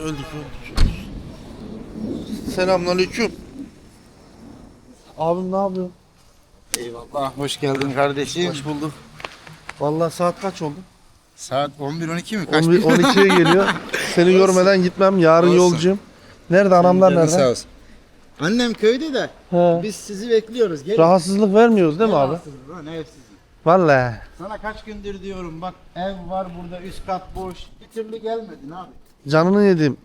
öldük öldük. Selamünaleyküm. Abim ne yapıyor? Eyvallah. Hoş geldin kardeşim. Hoş bulduk. Vallahi saat kaç oldu? Saat 11-12 mi? Kaç 11, 12'ye geliyor. Seni görmeden gitmem. Yarın Olsun. yolcuyum. Nerede anamlar nerede? Sağ olsun. Annem köyde de He. biz sizi bekliyoruz. Gelin. Rahatsızlık vermiyoruz değil mi abi? Rahatsızız lan, evsizim. Vallahi. Sana kaç gündür diyorum bak ev var burada üst kat boş. Bir türlü gelmedin abi. Canını yedim.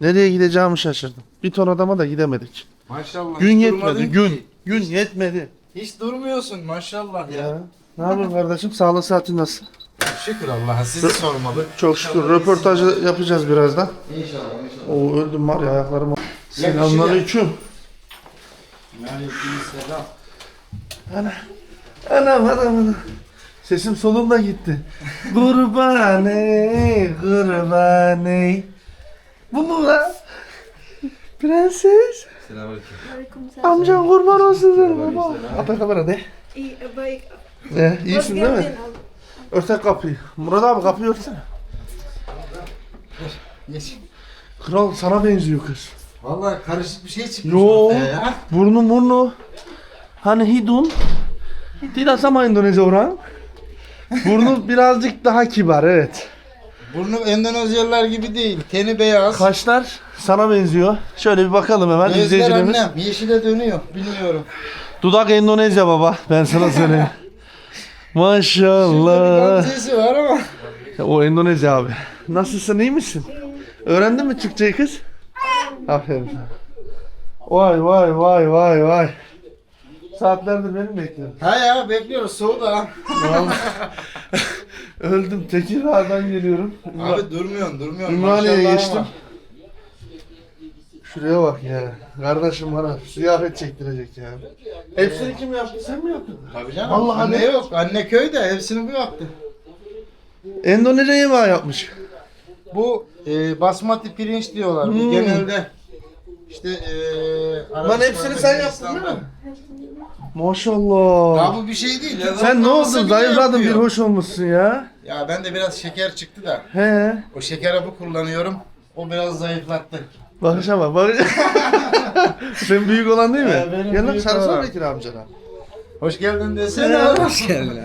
Nereye gideceğimi şaşırdım. Bir ton adama da gidemedik. Maşallah. Gün hiç yetmedi. durmadın Gün. ki. Gün yetmedi. Hiç durmuyorsun maşallah ya. Ya. Ne yapıyorsun kardeşim? Sağlık saatin nasıl? Şükür Allah'a sizi sormalı. Çok şükür. Röportajı yapacağız birazdan. İnşallah inşallah. Oo öldüm var ya ayaklarım. Selamünaleyküm. Aleykümselam. Anam anam anam. Sesim solum da gitti. kurban ey. Bu mu lan? Prenses. Waalaikumsalam. Amcan kurban olsun sana baba. Apa kamera de. İyi, baik. Ne? İyisin değil mi? Örtek kapıyı. Murat abi kapıyı örtsene. Geç. Kral sana benziyor kız. Vallahi karışık bir şey çıkmış Yo. ortaya ya. Burnu burnu. Hani hidun. Tidak sama Endonezya orang. Burnu birazcık daha kibar evet. Burnu Endonezyalılar gibi değil. Teni beyaz. Kaşlar sana benziyor. Şöyle bir bakalım hemen Gözler izleyicilerimiz. annem. Yeşile dönüyor. Bilmiyorum. Dudak Endonezya baba. Ben sana söyleyeyim. Şurada bir Maşallah. gamzesi var ama. O Endonezya abi. Nasılsın iyi misin? Öğrendin mi Türkçeyi kız? Aferin. Vay vay vay vay vay. Saatlerdir beni bekliyorum. Ha ya bekliyoruz soğudu ha. Öldüm. Tekirdağ'dan geliyorum. Abi durmuyorsun durmuyorsun. Ümraniye'ye Maşallah geçtim. ama. Şuraya bak ya. Kardeşim bana ziyafet çektirecek ya. Hepsini kim yaptı? Sen mi yaptın? Tabii canım. Vallahi anne de- yok. Anne köyde hepsini bu yaptı. Endonezya yemeği yapmış. Bu e, basmati pirinç diyorlar. Bu Hmm. genelde işte e, Lan hepsini sen yaptın değil mi? Maşallah. Ya bu bir şey değil. Sen ne oldun? bile Zayıfladın bir yapıyor. hoş olmuşsun ya. Ya ben de biraz şeker çıktı da. He. O şeker hapı kullanıyorum. O biraz zayıflattı. Bakışa bak. bak. Sen büyük olan değil mi? He, benim Gel lan büyük sarılsana olan. Bekir amcana. Hoş geldin desene. Hoş geldin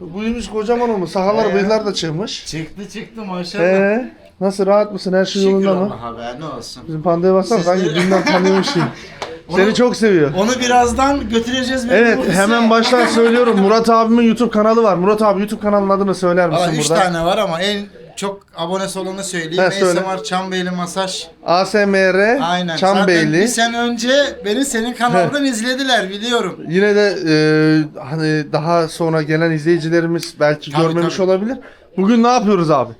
Buymuş kocaman olmuş. Sakallar He. bıyıklar da çıkmış. Çıktı çıktı maşallah. He. Nasıl rahat mısın? Her şey Şükür yolunda mı? Allah'a be ne olsun. Bizim pandaya baksana sanki Sizleri- dünden tanıyormuş gibi. Seni çok seviyor. Onu birazdan götüreceğiz. benim Evet ofise. hemen baştan söylüyorum. Murat abimin YouTube kanalı var. Murat abi YouTube kanalının adını söyler Valla misin 3 burada? tane var ama en çok abonesi olanı söyleyeyim. He, söyle. ASMR Çambeyli Masaj. ASMR Aynen. Zaten Çambeyli. bir sene önce beni senin kanaldan izlediler biliyorum. Yine de e, hani daha sonra gelen izleyicilerimiz belki Tabii, görmemiş tabii. olabilir. Bugün ne yapıyoruz abi?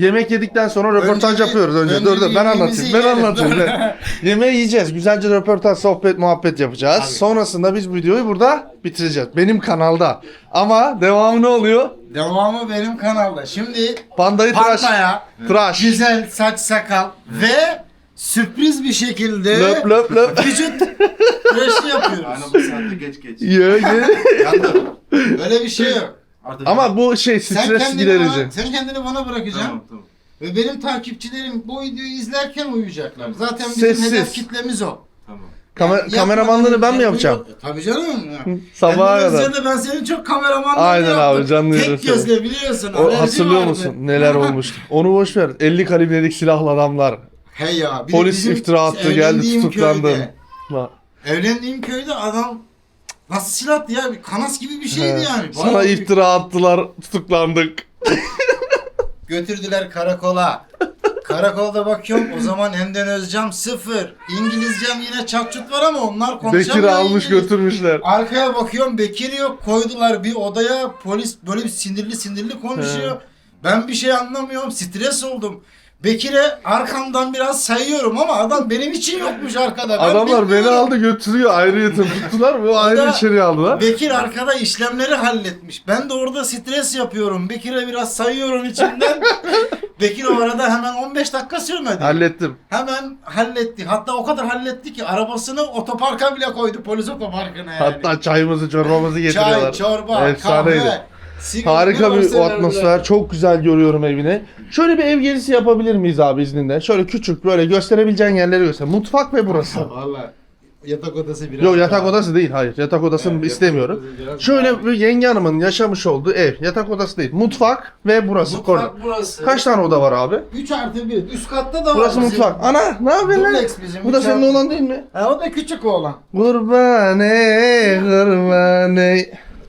Yemek yedikten sonra röportaj Önce yapıyoruz önce. önce dur dur ben yemeğimizi anlatayım. Ben yiyelim, anlatayım. Ben- Yemeği yiyeceğiz. Güzelce röportaj, sohbet, muhabbet yapacağız. Tabii. Sonrasında biz bu videoyu burada bitireceğiz. Benim kanalda. Ama devamı ne oluyor? Devamı benim kanalda. Şimdi Pandayı tıraş. Pantaya Tıraş. güzel saç sakal ve sürpriz bir şekilde Löp löp löp. vücut tıraşı yapıyoruz. Aynen bu saatte geç geç. Ye, ye. Yandım. Öyle bir şey yok. Artık Ama bu şey Sen stres kendini, giderici. bana, sen kendini bana bırakacaksın. Tamam tamam. Ve benim takipçilerim bu videoyu izlerken uyuyacaklar. Zaten bizim Sessiz. hedef kitlemiz o. Tamam. Kamer- Yani kameramanlığını ben mi yapacağım? Tabii canım. Ya. Sabaha kadar. Ben senin çok kameramanlığını Aynen yaptım. abi, canlı Tek yayın gözle biliyorsun. O, alerji hatırlıyor vardı. musun neler olmuştu? Onu boş ver. 50 kalibrelik silahlı adamlar. He ya. bir de Polis bizim iftira attı geldi evlendiğim tutuklandı. köyde- Ha, Evlendiğim köyde adam nasıl silahtı ya? Bir kanas gibi bir şeydi he. yani. Sana Bayağı bir- iftira attılar, tutuklandık. Götürdüler karakola. Karakolda bakıyorum o zaman Endonezcem sıfır. İngilizcem yine çatçut var ama onlar konuşamıyor. Bekir'i almış İngiliz. götürmüşler. Arkaya bakıyorum Bekir yok koydular bir odaya polis böyle bir sinirli sinirli konuşuyor. Ben bir şey anlamıyorum stres oldum. Bekir'e arkamdan biraz sayıyorum ama adam benim için yokmuş arkada. Ben Adamlar beni bilmiyorum. aldı götürüyor ayrıyeten tuttular ve ayrı da- içeri aldılar. Bekir arkada işlemleri halletmiş. Ben de orada stres yapıyorum. Bekir'e biraz sayıyorum içimden. Bekir o arada hemen 15 dakika sürmedi. Hallettim. Hemen halletti. Hatta o kadar halletti ki arabasını otoparka bile koydu polis otoparkına yani. Hatta çayımızı çorbamızı getiriyorlar. Çay, çorba, Efsaneydi. kahve. Sigara Harika bir o atmosfer. Çok güzel görüyorum evini. Şöyle bir ev gezisi yapabilir miyiz abi izninle? Şöyle küçük böyle gösterebileceğin yerleri göster. Mutfak ve burası. Valla yatak odası biraz Yok yatak daha- odası değil hayır. Yatak odasını Evet, yatak istemiyorum. daha- Şöyle bir yenge hanımın yaşamış olduğu ev. Yatak odası değil. Mutfak ve burası. koridor. Mutfak burası. Kaç tane oda var abi? 3 artı 1. Üst katta da var. Burası bizim. mutfak. Ana ne yapıyorsun lan? Bu da senin artı- olan değil mi? Ha o da küçük oğlan. Kurban ey.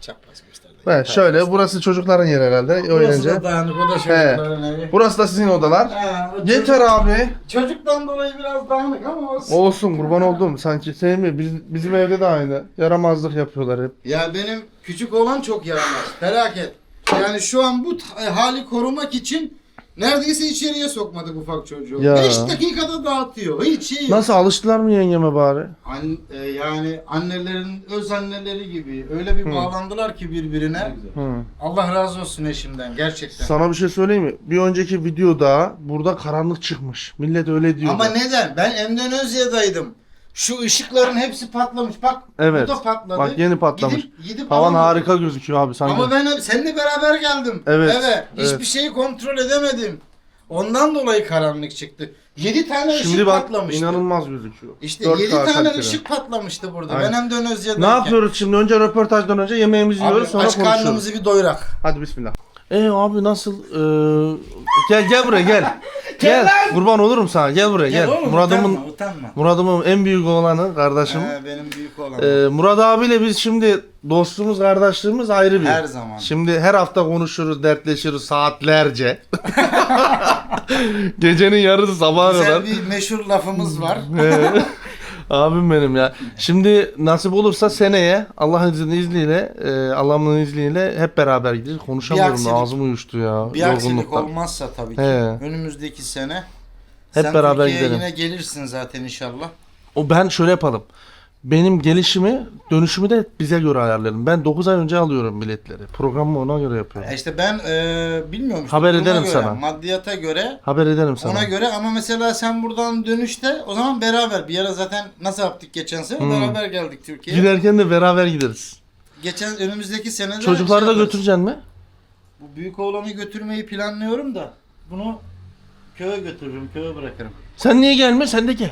Çapraz. Evet, şöyle burası çocukların yeri herhalde Burası oynayınca. da dağınık. O da çocukların evi. Burası da sizin odalar. Ha, o Yeter abi. Çocuktan dolayı biraz dağınık ama olsun. Olsun kurban oldum. Sanki sevmiyor. Biz, bizim evde de aynı. Yaramazlık yapıyorlar hep. Ya benim küçük oğlan çok yaramaz. Felaket. Yani şu an bu t- hali korumak için neredeyse içeriye sokmadık ufak çocuğu. Ya. 5 dakikada dağıtıyor. Hiç şey yok. Nasıl alıştılar mı yengeme bari? An- e, yani annelerin öz anneleri gibi öyle bir Hı. bağlandılar ki birbirine. Hı. Allah razı olsun eşimden gerçekten. Sana bir şey söyleyeyim mi? Bir önceki videoda burada karanlık çıkmış. Millet öyle diyor. Ama neden? Ben Endonezya'daydım. Şu ışıkların hepsi patlamış. Bak Evet. bu da patladı. Bak yeni patlamış. Gidip, gidip Havan harika gözüküyor abi sanki. Ama ben hep- seninle beraber geldim. Evet, Evet. evet. Hiçbir şeyi kontrol edemedim. Ondan dolayı karanlık çıktı. 7 tane ışık Şimdi bak patlamıştı. inanılmaz gözüküyor. İşte 4K 7 tane kalitede. ışık patlamıştı burada. Aynen. Ben Endonezya'dayken. Ne yapıyoruz şimdi? Önce röportajdan önce yemeğimizi Abi, yiyoruz sonra aç konuşuyoruz. karnımızı bir doyurak. Hadi bismillah. Ee abi nasıl? Ee, gel gel buraya gel. gel. Kurban olurum sana. Gel buraya gel. oğlum, Murad'ımın utanma, utanma. Murad'ımın en büyük oğlanı kardeşim. He, benim büyük olan. Ee, Murat abiyle biz şimdi dostluğumuz, kardeşliğimiz ayrı bir. Her zaman. Şimdi her hafta konuşuruz, dertleşiriz saatlerce. Gecenin yarısı sabaha kadar. Güzel bir meşhur lafımız var. Abim benim ya. Şimdi nasip olursa seneye Allah'ın izniyle, izniyle e, Allah'ın izniyle hep beraber gideceğiz. Konuşamıyorum aksilik- ağzım uyuştu ya. Bir aksilik yorgunluktan. olmazsa tabii ki. He. Önümüzdeki sene. Hep sen beraber Türkiye'ye gidelim. yine gelirsin zaten inşallah. O ben şöyle yapalım. Benim gelişimi, dönüşümü de bize göre ayarlayalım. Ben 9 ay önce alıyorum biletleri. Programımı ona göre yapıyorum. E İşte ben e, bilmiyorum. işte Haber ederim göre, sana. Maddiyata göre Haber ederim sana. ona göre ama mesela sen buradan dönüşte o zaman beraber bir ara zaten nasıl yaptık geçen sene Hmm. beraber geldik Türkiye'ye. Giderken de beraber gideriz. Geçen önümüzdeki sene de Çocukları da şey yaparız. götüreceksin mi? Bu büyük oğlanı götürmeyi planlıyorum da bunu köye götürürüm, köye bırakırım. Sen niye gelme? Sen de gel.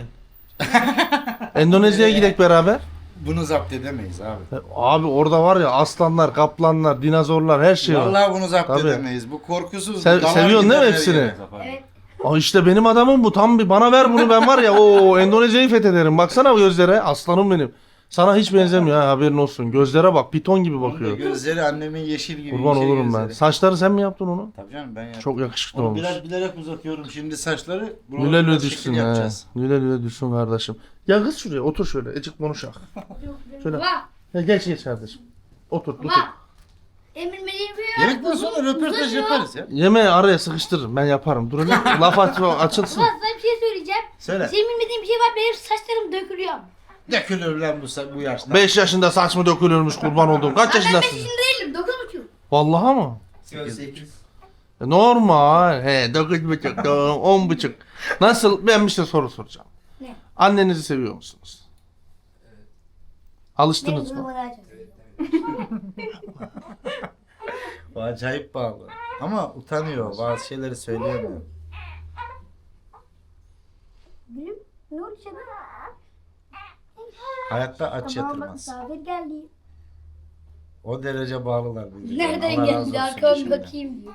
Endonezya'ya gidek beraber. Bunu zapt edemeyiz abi. Abi orada var ya aslanlar, kaplanlar, dinozorlar her şey var. Vallahi bunu zapt Tabii. edemeyiz. Bu korkusuz. Sev- dalar seviyorsun değil mi gider her hepsini? yere. Evet. Aa işte benim adamım bu. Tam bir bana ver bunu ben var ya o Endonezya'yı fethederim. Baksana gözlere. Aslanım benim. Sana hiç benzemiyor ha haberin olsun. Gözlere bak piton gibi bakıyor. Gözleri annemin yeşil gibi. Kurban yeşil olurum ben. gözleri. Saçları sen mi yaptın onu? Tabii canım ben yaptım. Çok yakışıklı Onu olmuş. bilerek, bilerek uzatıyorum şimdi saçları. Lüle Buralara lüle şekil düşsün he. yapacağız. Lüle lüle düşsün kardeşim. Ya kız şuraya otur şöyle. Ecik konuşak. Şöyle. Baba. Ya geç geç kardeşim. Otur otur. Baba. Emin benim bir Yemekten sonra röportaj yaparız ya. Yemeği araya sıkıştırırım ben yaparım. Dur hele laf aç açılsın. Baba sana bir şey söyleyeceğim. Söyle. Senin bilmediğin bir şey var. Benim saçlarım dökülüyor. Dökülür lan bu, sa- bu yaşta. 5 yaşında saç mı dökülürmüş kurban oldum. Kaç Ben 5 yaşındasın? yaşında değilim. 9 buçuk. Vallahi mı? E, Normal. He 9 buçuk, 10 buçuk. Nasıl? Ben bir şey soru soracağım. Ne? Annenizi seviyor musunuz? Alıştınız mı? Bu acayip bağlı. Ama utanıyor. Bazı şeyleri söyleyemiyor. Gülüm ne oldu sana? Hayatta aç yatırmaz. misafir geldi. O derece bağlılar birbirlerine. Nereden geldi? eşimden. bakayım diyor.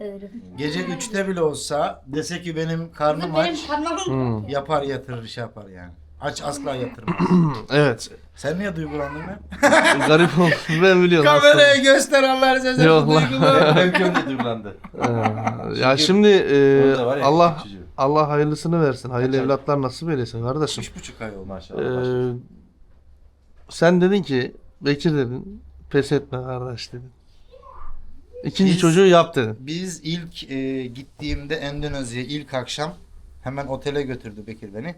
Gece 3'te bile olsa dese ki benim karnım Benim aç karnım. Hmm. yapar yatırır şey yapar yani. Aç asla yatırmaz. Evet. Sen niye duygulandın lan? Garip oldu. Ben biliyorum. Kamerayı göster Allah razı olsun. Yok lan. Duygulu. Mümkün de duygulandı. Ee, ya şimdi e, Orada var ya, Allah çocuğu. Allah hayırlısını versin. Hayırlı Kaç ay? evlatlar nasip eylesin kardeşim. Üç buçuk ay oldu. Maşallah. Ee, maşallah. sen dedin ki Bekir dedin pes etme kardeş dedin. İkinci Biz- çocuğu yap dedin. Biz ilk e, gittiğimde Endonezya'ya ilk akşam hemen otele götürdü Bekir beni.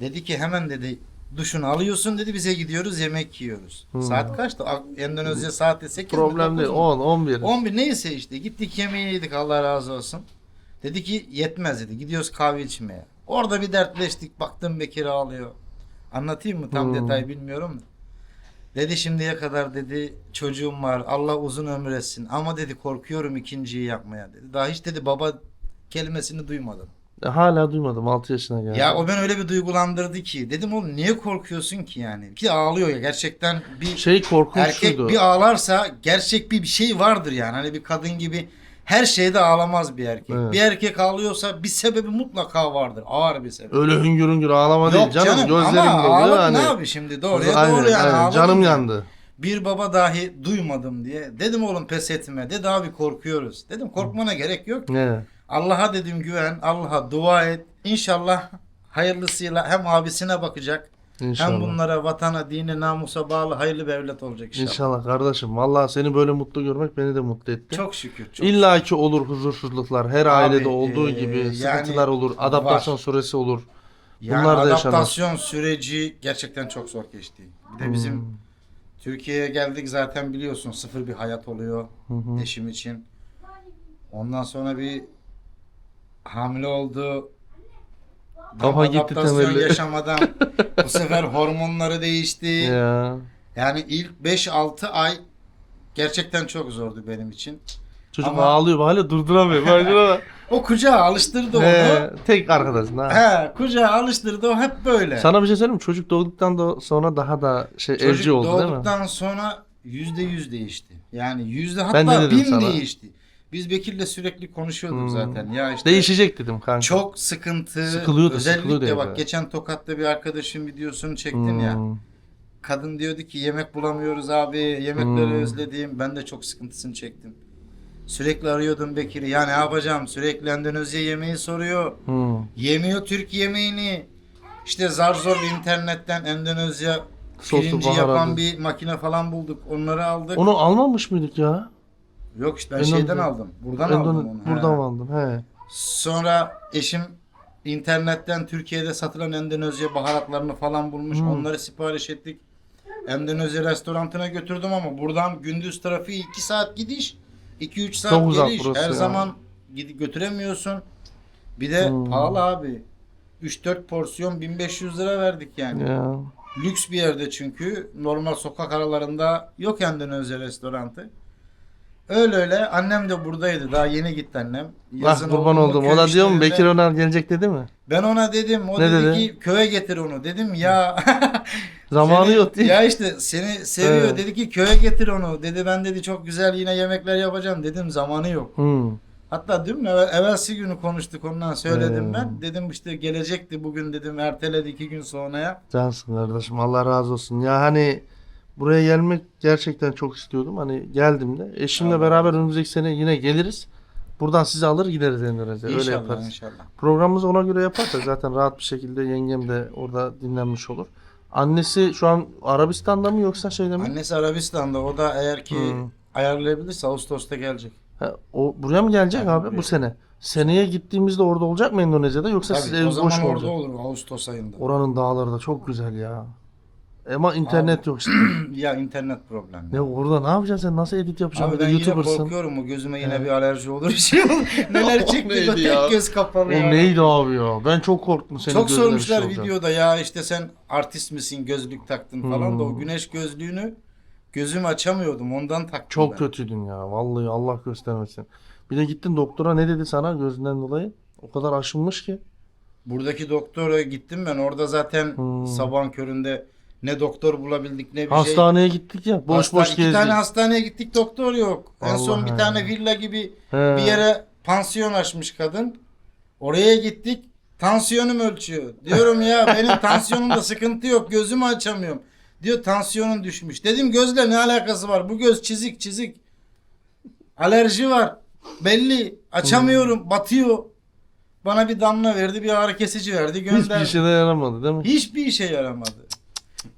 Dedi ki hemen dedi duşunu alıyorsun dedi bize gidiyoruz yemek yiyoruz. Hmm. Saat kaçtı? Endonezya saati 8 mi, Problem değil. 9 mu? 10, 11. 11 neyse işte gittik yemeği yedik Allah razı olsun. Dedi ki yetmez dedi gidiyoruz kahve içmeye. Orada bir dertleştik baktım Bekir ağlıyor. Anlatayım mı tam Hmm. detay bilmiyorum. Dedi şimdiye kadar dedi çocuğum var. Allah uzun ömür etsin. Ama dedi korkuyorum ikinciyi yapmaya dedi. Daha hiç dedi baba kelimesini duymadım. E, Hala duymadım 6 yaşına geldi. Ya o ben öyle bir duygulandırdı ki. Dedim oğlum niye korkuyorsun ki yani? Ki ağlıyor ya gerçekten bir şey korkunç erkek şuydu. bir ağlarsa gerçek bir bir şey vardır yani. Hani bir kadın gibi her şeyde ağlamaz bir erkek. Evet. Bir erkek ağlıyorsa bir sebebi mutlaka vardır. Ağır bir sebep. Öyle hüngür hüngür ağlama değil canım. Gözlerim ama ağladı hani. ne abi şimdi doğruya Aynen, doğru yani aynen. ağladım Canım ya. yandı. Bir baba dahi duymadım diye. Dedim oğlum pes etme. Dedi abi korkuyoruz. Dedim korkmana gerek yok. Ne? Allah'a dedim güven. Allah'a dua et. İnşallah hayırlısıyla hem abisine bakacak. İnşallah. Hem bunlara vatana, dine, namusa bağlı hayırlı bir evlat olacak inşallah. İnşallah kardeşim. Vallahi seni böyle mutlu görmek beni de mutlu etti. Çok şükür. Çok İlla ki olur huzursuzluklar. Her ailede olduğu e, gibi yani sıkıntılar olur. Adaptasyon var. süresi olur. Yani Bunlar da yaşanır. adaptasyon süreci gerçekten çok zor geçti. Bir de bizim Hmm. Türkiye'ye geldik zaten biliyorsun sıfır bir hayat oluyor Hı hı. eşim için. Ondan sonra bir hamile oldu. Kafa gitti adaptasyon temelli. yaşamadan bu sefer hormonları değişti. Ya. Yani ilk 5-6 ay gerçekten çok zordu benim için. Çocuk Ama- ağlıyor. Hala durduramıyor. Bak. O kucağa alıştırdı onu. He, tek arkadaşın ha. He, kucağa alıştırdı o hep böyle. Sana bir şey söyleyeyim mi? Çocuk doğduktan da sonra daha da şey Çocuk evci oldu değil mi? doğduktan sonra yüzde yüz değişti. Yani yüzde hatta bin sana. değişti. Biz Bekir'le sürekli konuşuyorduk Hmm. zaten. Ya işte Değişecek dedim kanka. çok sıkıntı. Sıkılıyordu, Özellikle sıkılıyordu bak evde. geçen Tokat'ta bir arkadaşın videosunu çektim ya. Hmm. Kadın diyordu ki yemek bulamıyoruz abi. Yemekleri Hmm. özledim. Ben de çok sıkıntısını çektim. Sürekli arıyordum Bekir'i. Ya ne yapacağım? Sürekli Endonezya yemeği soruyor. Hmm. Yemiyor Türk yemeğini. İşte zar zor internetten Endonezya Soslu pirinci yapan bir makine falan bulduk. Onları aldık. Onu almamış mıydık ya? Yok işte ben Endon- şeyden aldım. Buradan Endon- aldım onu. Buradan He. mı aldın? He. Sonra eşim internetten Türkiye'de satılan Endonezya baharatlarını falan bulmuş. Hmm. Onları sipariş ettik. Endonezya restorantına götürdüm ama buradan gündüz trafiği 2 saat gidiş, 2-3 saat Çok uzak geliş. burası Her ya. zaman gidip götüremiyorsun. Bir de Hmm. pahalı abi. 3-4 porsiyon 1500 lira verdik yani. Ya. Lüks bir yerde çünkü. Normal sokak aralarında yok Endonezya restorantı. Öyle öyle. Annem de buradaydı. Daha yeni gitti annem. Ah oldu kurban oldum. O köy da diyor mu Bekir Önal gelecek dedi mi? Ben ona dedim. O Ne dedi, dedi? ki köye getir onu. Dedim ya. Zamanı seni- yok diye. Ya işte seni seviyor. Evet. Dedi ki köye getir onu. Dedi ben dedi çok güzel yine yemekler yapacağım. Dedim zamanı yok. Hmm. Hatta dün evvel, evvelsi günü konuştuk ondan söyledim Hmm. ben. Dedim işte gelecekti bugün dedim erteledi iki gün sonraya. Cansın kardeşim. Allah razı olsun. Ya hani buraya gelmek gerçekten çok istiyordum. Hani geldim de. Eşimle Allah beraber önümüzdeki sene yine geliriz. Buradan sizi alır gideriz Endonezya'ya. Öyle İnşallah yaparız. inşallah. Programımızı ona göre yaparsak zaten rahat bir şekilde yengem de orada dinlenmiş olur. Annesi şu an Arabistan'da mı yoksa şeyde mi? Annesi Arabistan'da. O da eğer ki Hmm. ayarlayabilirse Ağustos'ta gelecek. Ha, o buraya mı gelecek Tabii, abi buraya. bu sene? Seneye gittiğimizde orada olacak mı Endonezya'da yoksa siz Tabii ev o boş zaman mu orada olacak? olur Ağustos ayında. Oranın dağları da çok güzel ya. Ama internet yok işte. ya internet problemi. ne orada ne yapacaksın sen? Nasıl edit yapacaksın? Abi ben yine korkuyorum o gözüme yine He. bir alerji olur şey. Neler çekti ya? tek göz kapalı O ya. neydi abi ya? Ben çok korktum senin Çok bir sormuşlar şey olacak. videoda ya işte sen artist misin gözlük taktın falan da o Hmm. güneş gözlüğünü gözümü açamıyordum ondan taktım Çok ben. kötüydün ya. Vallahi Allah göstermesin. Bir de gittin doktora ne dedi sana gözünden dolayı? O kadar aşınmış ki. Buradaki doktora gittim ben orada zaten Hmm. sabahın köründe ne doktor bulabildik ne bir şey. Hastaneye gittik ya. Boş Hasta- boş iki gezdik. tane hastaneye gittik doktor yok. En son bir ya. tane villa gibi He. bir yere pansiyon açmış kadın. Oraya gittik. Tansiyonum ölçüyor. Diyorum ya benim tansiyonumda sıkıntı yok. Gözümü açamıyorum. Diyor tansiyonun düşmüş. Dedim gözle ne alakası var? Bu göz çizik çizik. Alerji var. Belli. Açamıyorum. Batıyor. Bana bir damla verdi. Bir ağrı kesici verdi. Hiçbir Gönderdi. işe de yaramadı değil mi? Hiçbir işe yaramadı.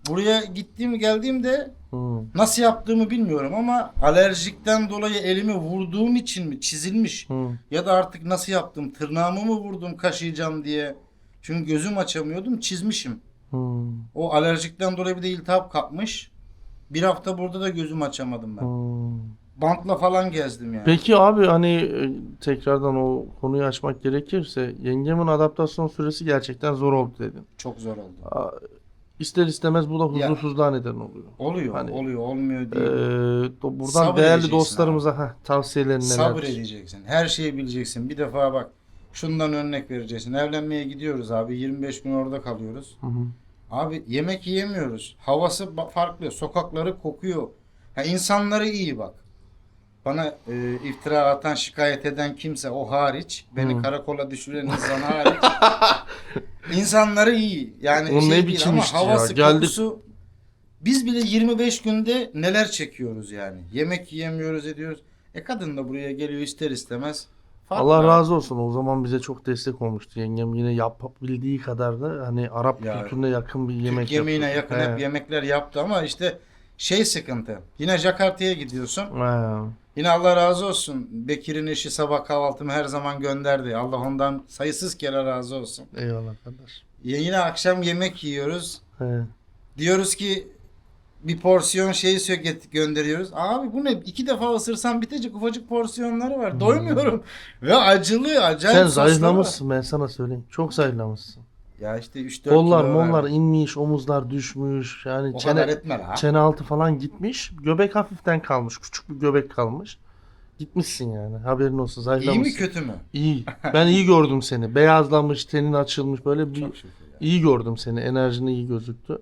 Buraya gittiğim geldiğimde Hmm. nasıl yaptığımı bilmiyorum ama alerjikten dolayı elimi vurduğum için mi çizilmiş Hmm. ya da artık nasıl yaptım tırnağımı mı vurdum kaşıyacağım diye. Çünkü gözüm açamıyordum çizmişim. Hmm. O alerjikten dolayı bir de iltihap kapmış. Bir hafta burada da gözüm açamadım ben. Hmm. Bantla falan gezdim yani. Peki abi hani e, tekrardan o konuyu açmak gerekirse yengemin adaptasyon süresi gerçekten zor oldu dedin. Çok zor oldu. İster istemez bu da Ya. huzursuzluğa neden oluyor. Oluyor, Hani, oluyor, olmuyor Ee, değil. do- buradan Sabır değerli edeceksin dostlarımıza heh, tavsiyelerin? Sabır edeceksin. Her şeyi bileceksin. Bir defa bak şundan örnek vereceksin. Evlenmeye gidiyoruz abi. 25 gün orada kalıyoruz. Hı hı. Abi yemek yiyemiyoruz. Havası ba- farklı. Sokakları kokuyor. Ha, insanları iyi bak. Bana e, iftira atan, şikayet eden kimse o hariç, beni karakola düşüren insan hariç. insanları iyi. Yani O şey ne değil biçim ama işti ya? havası, Geldik- kokusu biz bile 25 günde neler çekiyoruz yani. Yemek yiyemiyoruz ediyoruz. E kadın da buraya geliyor ister istemez. Farklı. Allah razı olsun. O zaman bize çok destek olmuştu. Yengem yine yapabildiği kadar da hani Arap Ya, kültürüne yakın bir yemek Türk yemeğine yapıyor. yakın hep He. yemekler yaptı ama işte şey sıkıntı. Yine Jakarta'ya gidiyorsun. He. Yine Allah razı olsun. Bekir'in eşi sabah kahvaltımı her zaman gönderdi. Allah ondan sayısız kere razı olsun. Eyvallah kardeş. Yine akşam yemek yiyoruz. He. Diyoruz ki bir porsiyon şeyi söket gönderiyoruz. Abi bu ne? İki defa ısırsam bitecek ufacık porsiyonları var. Doymuyorum. Ve acılı acayip Hmm. Sen zayıflamışsın ben sana söyleyeyim. Çok zayıflamışsın. Ya işte 3-4 Kollar kilo mollar var. inmiş, omuzlar düşmüş. Yani O çene, etme la. çene altı falan gitmiş. Göbek hafiften kalmış. Küçük bir göbek kalmış. Gitmişsin yani. Haberin olsun. İyi Zayıflamışsın. mi kötü mü? İyi. Ben iyi gördüm seni. Beyazlamış, tenin açılmış. Böyle bir Çok şükür. ya. iyi gördüm seni. Enerjin iyi gözüktü.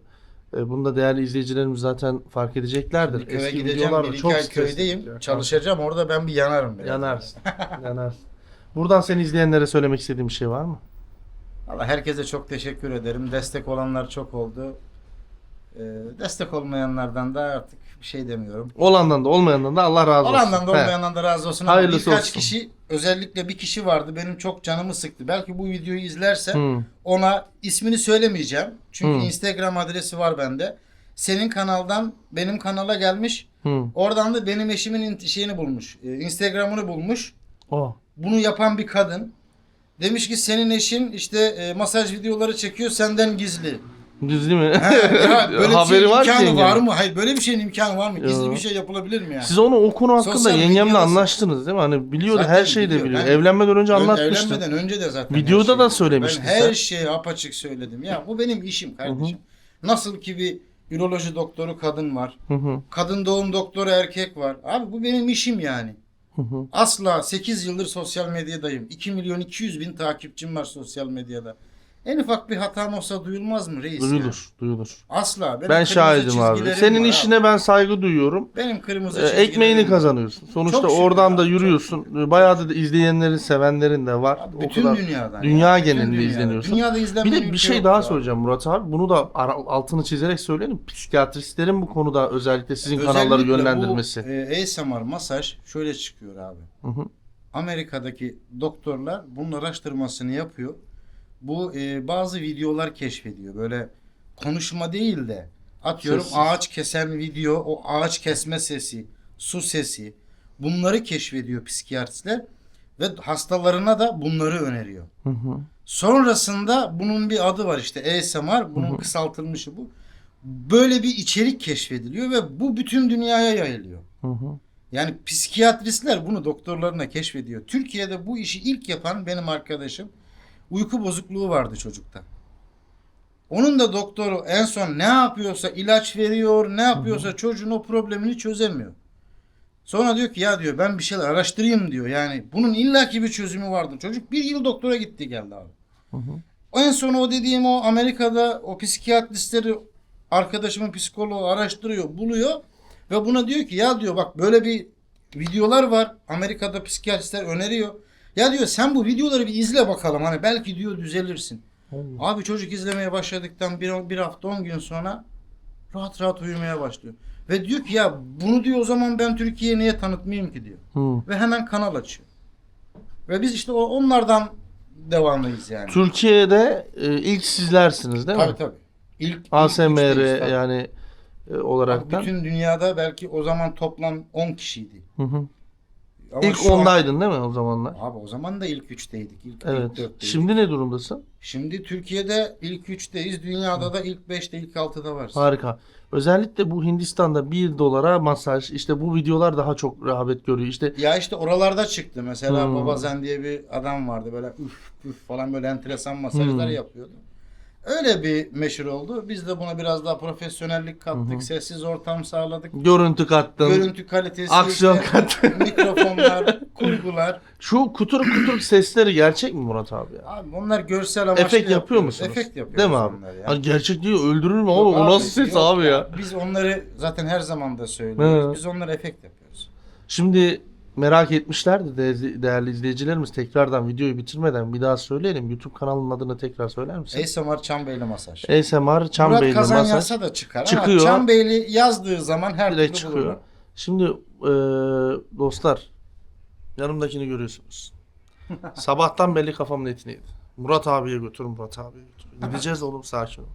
E, Bunu da değerli izleyicilerimiz zaten fark edeceklerdir. Bir köye Eski gideceğim. videolarda Bir iki çok ay stresli. köydeyim. Çalışacağım. Orada ben bir yanarım. Biraz. Yanarsın. Yanarsın. Buradan seni izleyenlere söylemek istediğim bir şey var mı? Valla herkese çok teşekkür ederim. Destek olanlar çok oldu. Ee, destek olmayanlardan da artık bir şey demiyorum. Olandan da olmayandan da Allah razı olsun. Olandan da He. olmayandan da razı olsun. Ama Hayırlısı birkaç olsun. kişi özellikle bir kişi vardı benim çok canımı sıktı. Belki bu videoyu izlerse Hı. ona ismini söylemeyeceğim. Çünkü Hı. Instagram adresi var bende. Senin kanaldan benim kanala gelmiş. Hı. Oradan da benim eşimin şeyini bulmuş. e, Instagram'ını bulmuş. O. Bunu yapan bir kadın. Demiş ki senin eşin işte e, masaj videoları çekiyor senden gizli. Gizli mi? Ha, ya böyle bir Haberi şeyin var ki imkanı var mı? Hayır böyle bir şeyin imkanı var mı? Gizli Yo. bir şey yapılabilir mi yani? Siz onu o konu hakkında Sosyal yengemle medyada- anlaştınız değil mi? Hani biliyordu Zaten her şeyi de biliyor. biliyor. Ben- Evlenmeden önce Ön- anlatmıştı. Evlenmeden önce de zaten Videoda da söylemiştin Ben her şeyi apaçık söyledim. Ya bu benim işim kardeşim. Nasıl ki bir üroloji doktoru kadın var. Hı hı. Kadın doğum doktoru erkek var. Abi bu benim işim yani. Hı hı. Asla 8 yıldır sosyal medyadayım. 2 milyon 200 bin takipçim var sosyal medyada. En ufak bir hatam olsa duyulmaz mı reis? ya? Duyulur, duyulur. Asla. Benim Ben şahidim abi. Senin işine ben saygı duyuyorum. Benim kırmızı Ee, ekmeğini var. kazanıyorsun. Sonuçta Çok oradan abi, da çok yürüyorsun. Bayağı da izleyenlerin, sevenlerin de var. Abi O Bütün kadar- dünyadan. Dünya ya. Bütün genelinde dünyada. izleniyorsun. Dünyada Bir de bir şey daha ya. söyleyeceğim Murat abi. Bunu da altını çizerek söyleyelim. Psikiyatristlerin bu konuda özellikle sizin kanalları Özellikle yönlendirmesi. Bu e, ASMR masaj şöyle çıkıyor abi. Hı hı. Amerika'daki doktorlar bunun araştırmasını yapıyor. Bu e, bazı videolar keşfediyor. Böyle konuşma değil de atıyorum Sessiz. ağaç kesen video, o ağaç kesme sesi, su sesi bunları keşfediyor psikiyatristler ve hastalarına da bunları öneriyor. Hı hı. Sonrasında bunun bir adı var işte ASMR. Bunun Hı hı. kısaltılmışı bu. Böyle bir içerik keşfediliyor ve bu bütün dünyaya yayılıyor. Hı hı. Yani psikiyatristler bunu doktorlarına keşfediyor. Türkiye'de bu işi ilk yapan benim arkadaşım uyku bozukluğu vardı çocukta. Onun da doktoru en son ne yapıyorsa ilaç veriyor, ne yapıyorsa çocuğun o problemini çözemiyor. Sonra diyor ki ya diyor ben bir şeyler araştırayım diyor. Yani bunun illaki bir çözümü vardır. Çocuk bir yıl doktora gitti geldi abi. Hı hı. En son o dediğim o Amerika'da o psikiyatristleri arkadaşımın psikoloğu araştırıyor, buluyor ve buna diyor ki ya diyor bak böyle bir videolar var. Amerika'da psikiyatristler öneriyor. Ya diyor sen bu videoları bir izle bakalım hani belki diyor düzelirsin. Abi çocuk izlemeye başladıktan bir, bir hafta 10 gün sonra rahat rahat uyumaya başlıyor. Ve diyor ki ya bunu diyor o zaman ben Türkiye'ye niye tanıtmayayım ki diyor. Hı. Ve hemen kanal açıyor. Ve biz işte o, onlardan devamlıyız yani. Türkiye'de e, ilk sizlersiniz değil mi? Tabii tabii. İlk, ASMR tabii. yani e, olaraktan. Bütün dünyada belki o zaman toplam 10 kişiydi. Hı hı. Ama İlk şu an- ondaydın değil mi o zamanlar? Abi o zaman da ilk 3'teydik. İlk, ilk Evet. 4'teydik. Şimdi... Şimdi ne durumdasın? Türkiye'de ilk 3'teyiz. Dünyada da ilk 5'te ilk 6'da varız. Harika. Özellikle bu Hindistan'da 1 dolara masaj işte bu videolar daha çok rağbet görüyor. İşte Ya işte oralarda çıktı. Mesela Hmm. Babazen diye bir adam vardı. Böyle üf üf falan böyle enteresan masajlar Hmm. yapıyordu. Öyle bir meşhur oldu. Biz de buna biraz daha profesyonellik kattık. Sessiz ortam sağladık. Görüntü kattın. Görüntü kalitesi, Aksiyon işte, kattın. mikrofonlar, kurgular. Şu kutur kutur sesleri gerçek mi Murat abi ya? Abi onlar görsel amaçlı Efekt yapıyor yapıyoruz. musunuz? Efekt yapıyoruz. Değil mi abi? ya. Hani gerçek değil öldürür mü? Yok O nasıl ses abi ya? Biz onları zaten her zaman da söylüyoruz. He. Biz onları efekt yapıyoruz. Şimdi merak etmişlerdi de değerli izleyicilerimiz tekrardan videoyu bitirmeden bir daha söyleyelim. YouTube kanalının adını tekrar söyler misin? ASMR Çambeyli Masaj. ASMR Murat Çambeyli Kazan Masaj yazsa da çıkar Çıkıyor. ama Çambeyli yazdığı zaman her türlü çıkıyor. bulurlar. Şimdi eee, dostlar yanımdakini görüyorsunuz. Sabahtan belli kafamın etini. Murat abiye götür Murat abiye götür. Gideceğiz oğlum sakin ol.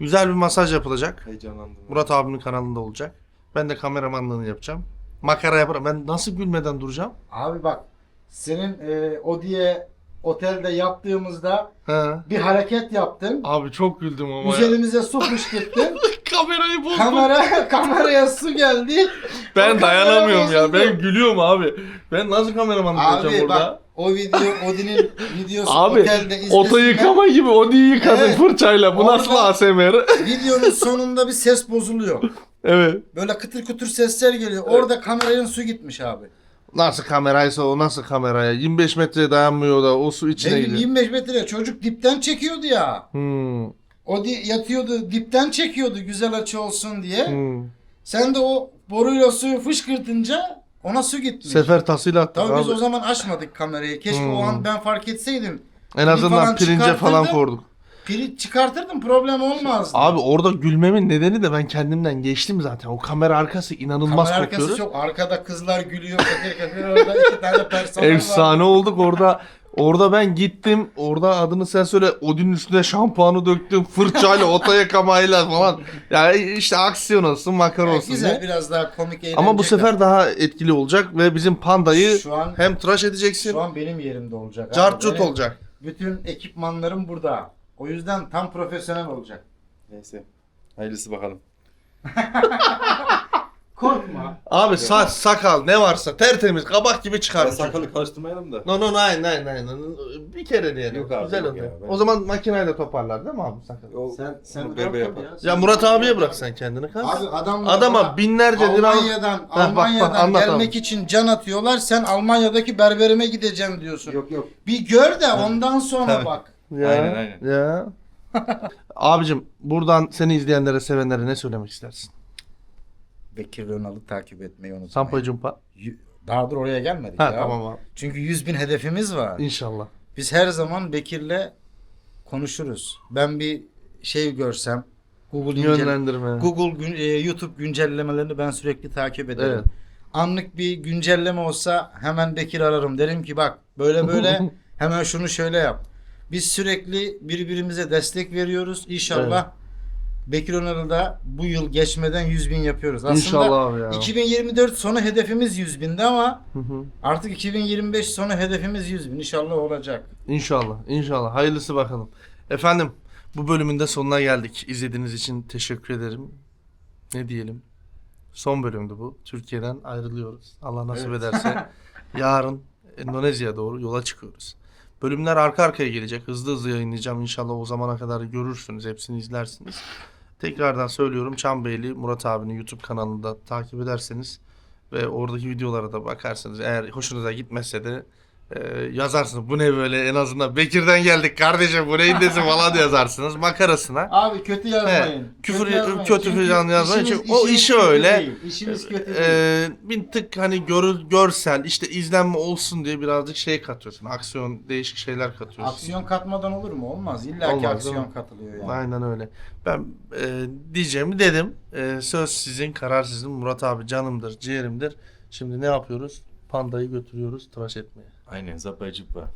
Güzel bir masaj yapılacak. Heyecanlandım. Murat abimin kanalında olacak. Ben de kameramanlığını yapacağım. Makara yaparım. Ben nasıl gülmeden duracağım? Abi bak senin e, o diye otelde yaptığımızda He. bir hareket yaptın. Abi çok güldüm ama ya. Üzerimize su fışkırttın. Kamerayı bozdum. Kamera kameraya su geldi. Ben dayanamıyorum ya. Ben gülüyorum abi. Ben nasıl kameramanlık yapacağım Abi orada? bak o video Odin'in videosu Abi otelde oto izlesinler. yıkama gibi Odi'yi yıkadın Evet. fırçayla. Bu Orada- nasıl ASMR? Videonun sonunda bir ses bozuluyor. Evet. Böyle kıtır kıtır sesler geliyor. Orada kameranın su gitmiş abi. Nasıl kameraysa o nasıl kameraya? 25 metreye dayanmıyor da o su Ne içine bileyim gidiyor. 25 metre çocuk dipten çekiyordu ya. Hmm. O di- yatıyordu dipten çekiyordu güzel açı olsun diye. Hmm. Sen de o boruyla suyu fışkırtınca ona su gitmiş. Sefer tasıyla attık Tabii biz abi. o zaman açmadık kamerayı. Keşke Hmm. o an ben fark etseydim. En azından falan pirince falan çıkartırdım. Pili çıkartırdım problem olmazdı. Abi orada gülmemin nedeni de ben kendimden geçtim zaten. O kamera arkası inanılmaz Kamera arkası çok arkada kızlar gülüyor kakır kakır orada iki tane personel var. Efsane olduk orada. Orada ben gittim. Orada adını sen söyle. Odin'in üstüne şampuanı döktüm. Fırçayla, ota yakamayla falan. Yani işte aksiyon olsun, makara Evet, olsun güzel diye. biraz daha komik eğlenceli. Ama bu sefer daha etkili olacak ve bizim pandayı Şu an- hem tıraş edeceksin, şu an benim yerimde olacak. abi. cartcut Benim olacak. Bütün ekipmanlarım burada. O yüzden tam profesyonel olacak. Neyse. Hayırlısı bakalım. Korkma. Abi saç, sakal ne varsa tertemiz kabak gibi çıkar. sakalı karıştırmayalım da. No no nein nein nein. Bir kere diyelim. Yok abi, Güzel yok oluyor. ya, ben- O zaman makineyle toparlar değil mi abi sakal? O, Sen sen bırak tabii yapar. Ya Murat abiye bırak sen kendini kaz. Abi adamlar Adama binlerce lira Almanya'dan bak, bak, Almanya'dan anlat gelmek abi. için can atıyorlar. Sen Almanya'daki berberime gideceğim diyorsun. Yok yok. Bir gör de ondan sonra Tabii. bak. Ya, Aynen, aynen. Ya. Abicim buradan seni izleyenlere sevenlere ne söylemek istersin? Bekir Önal'ı takip etmeyi unutmayın. Sampa Cumpa. Y- Daha dur oraya gelmedik Ha ya. tamam abi. Çünkü 100 bin hedefimiz var. İnşallah. Biz her zaman Bekir'le konuşuruz. Ben bir şey görsem Google incel- Yönlendirme. Google gün- e, YouTube güncellemelerini ben sürekli takip ederim. Evet. Anlık bir güncelleme olsa hemen Bekir ararım. Derim ki bak böyle böyle hemen şunu şöyle yap. Biz sürekli birbirimize destek veriyoruz. İnşallah Bekir Önal'ı da bu yıl geçmeden 100 bin yapıyoruz. Aslında İnşallah ya. 2024 sonu hedefimiz 100 bindi ama Hı hı. artık 2025 sonu hedefimiz 100 bin. İnşallah olacak. İnşallah. İnşallah. Hayırlısı bakalım. Efendim bu bölümün de sonuna geldik. İzlediğiniz için teşekkür ederim. Ne diyelim? Son bölümdü bu. Türkiye'den ayrılıyoruz. Allah nasip Evet. ederse yarın Endonezya'ya doğru yola çıkıyoruz. Bölümler arka arkaya gelecek. Hızlı hızlı yayınlayacağım. İnşallah o zamana kadar görürsünüz. Hepsini izlersiniz. Tekrardan söylüyorum. Çambeyli Murat abinin YouTube kanalında takip ederseniz ve oradaki videolara da bakarsanız eğer hoşunuza gitmezse de e, yazarsınız. Bu ne böyle en azından Bekir'den geldik kardeşim bu neyin nesi falan yazarsınız makarasına. Abi kötü yazmayın. Evet, küfür- yazmayın. kötü Çünkü falan yazmayın. işimiz- Çünkü o işi kötü öyle. değil. İşimiz kötü değil. Ee, bir tık hani görül, görsel işte izlenme olsun diye birazcık şey katıyorsun. Aksiyon değişik şeyler katıyorsun. Aksiyon katmadan olur mu? Olmaz. İlla ki Olmaz, aksiyon katılıyor yani. Aynen öyle. Ben e, diyeceğimi dedim. E, söz sizin, karar sizin. Murat abi canımdır, ciğerimdir. Şimdi ne yapıyoruz? Pandayı götürüyoruz tıraş etmeye. aynen de cippa.